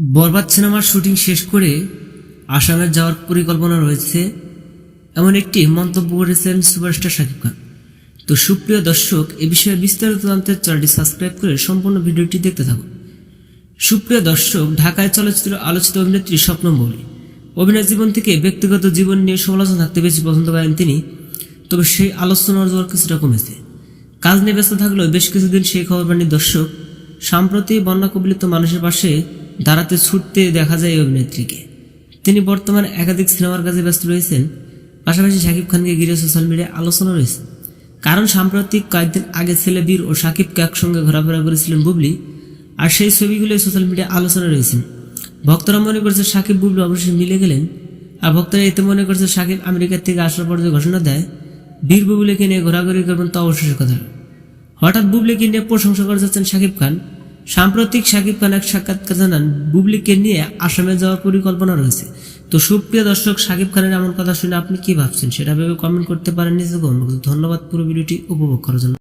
বরবাদ সিনেমার শুটিং শেষ করে আসামে যাওয়ার পরিকল্পনা রয়েছে, এমন একটি মন্তব্য করেছেন সুপারস্টার শাকিব খান। তো সুপ্রিয় দর্শক, এ বিষয়ে বিস্তারিত জানতে চ্যানেলটি সাবস্ক্রাইব করে সম্পূর্ণ ভিডিওটি দেখতে থাকুন। সুপ্রিয় দর্শক, ঢাকায় চলচ্চিত্র আলোচিত অভিনেত্রী স্বপ্ন মৌলি। অভিনয় জীবন থেকে ব্যক্তিগত জীবন নিয়ে সমালোচনা থাকতে বেশি পছন্দ করেন তিনি, তবে সেই আলোচনার জোর কিছুটা কমেছে। কাজ নিয়ে ব্যস্ত থাকলেও বেশ কিছুদিন সেই খবর পাননি দর্শক। সম্প্রতি বন্যা কবলিত মানুষের পাশে দাঁড়াতে ছুটতে দেখা যায় এই অভিনেত্রীকে। তিনি বর্তমানে একাধিক সিনেমার কাজে ব্যস্ত রয়েছেন। পাশাপাশি শাকিব খানকে ঘিরে সোশ্যাল মিডিয়ায় আলোচনা রয়েছে। কারণ সাম্প্রতিক কয়েকদিন আগে ছেলে বীর ও শাকিবকে একসঙ্গে ঘোরাফেরা করেছিলেন বুবলি। আর সেই ছবিগুলো সোশ্যাল মিডিয়ায় আলোচনা রয়েছেন ভক্তরা মনে করছে সাকিব বুবলি অবশ্যই মিলে গেলেন। আর ভক্তরা এতে মনে করছে সাকিব আমেরিকার থেকে আসার পর যে ঘোষণা দেয়, বীর বুবলিকে নিয়ে ঘোরাঘুরি করবেন তা অবশ্যই কথা। হঠাৎ বুবলিকে নিয়ে প্রশংসা করে যাচ্ছেন শাকিব খান। সাম্প্রতিক সাকিব খান এক সাক্ষাৎকার জানান বুবলিকে নিয়ে আসামে যাওয়ার পরিকল্পনা রয়েছে। তো সুপ্রিয় দর্শক, সাকিব খানের এমন কথা শুনে আপনি কি ভাবছেন? সেটা ভেবে কমেন্ট করতে পারেন নিজে ধন্যবাদ পুরো ভিডিওটি উপভোগ করার জন্য।